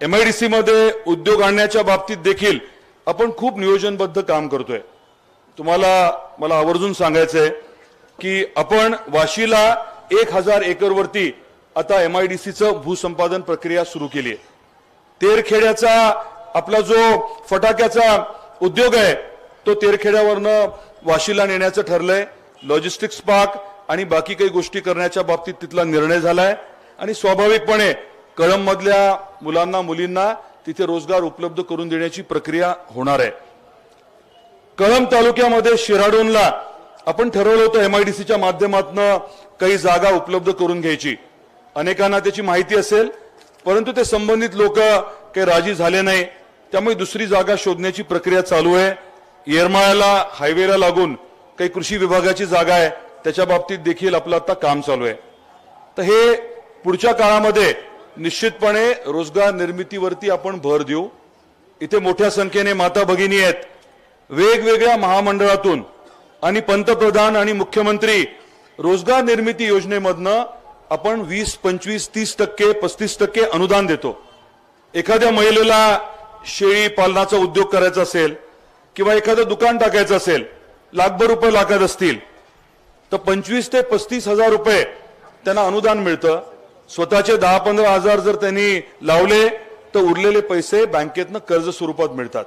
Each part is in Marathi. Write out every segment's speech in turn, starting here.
एम आय डी सी मध्ये उद्योग आणण्याच्या बाबतीत देखील आपण खूप नियोजनबद्ध काम करतोय. तुम्हाला मला आवर्जून सांगायचंय की आपण वाशीला एक हजार एकरवरती आता एम आय डी सीचं भूसंपादन प्रक्रिया सुरू केली आहे तेरखेड्याचा आपला जो फटाक्याचा उद्योग आहे तो तेरखेड्यावरनं वाशीला नेण्याचं ठरलंय. लॉजिस्टिक्स पार्क आणि बाकी काही गोष्टी करण्याच्या बाबतीत तिथला निर्णय झालाय. आणि स्वाभाविकपणे कळंबमधल्या मुलांना मुलींना तिथे रोजगार उपलब्ध करून देण्याची प्रक्रिया होणार आहे. कळंब तालुक्यामध्ये शिराडोनला आपण ठरवलं होतं एमआयडीसीच्या माध्यमातून काही जागा उपलब्ध करून घ्यायची. अनेकांना त्याची माहिती असेल परंतु ते संबंधित लोक काही राजी झाले नाही. त्यामुळे दुसरी जागा शोधण्याची प्रक्रिया चालू आहे. येरमाळ्याला हायवेला लागून काही कृषी विभागाची जागा आहे. त्याच्या बाबतीत देखील आपलं आता काम चालू आहे. तर हे पुढच्या काळामध्ये निश्चितपणे रोजगार निर्मितीवरती आपण भर देऊ. इथे मोठ्या संख्येने माता भगिनी आहेत. वेगवेगळ्या महामंडळातून आणि पंतप्रधान आणि मुख्यमंत्री रोजगार निर्मिती योजनेमधनं आपण वीस पंचवीस तीस टक्के पस्तीस टक्के अनुदान देतो. एखाद्या महिलेला शेळी पालनाचा उद्योग करायचा असेल किंवा एखादं दुकान टाकायचं असेल लाखभर रुपये लागत असतील तर पंचवीस ते पस्तीस हजार रुपये त्यांना अनुदान मिळतं. स्वतःचे दहा पंधरा हजार जर त्यांनी लावले तर उरलेले पैसे बँकेतनं कर्ज स्वरूपात मिळतात.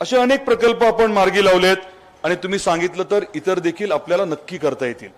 असे अनेक प्रकल्प आपण मार्गी लावलेत आणि तुम्ही सांगितलं तर इतर देखील आपल्याला नक्की करता येतील.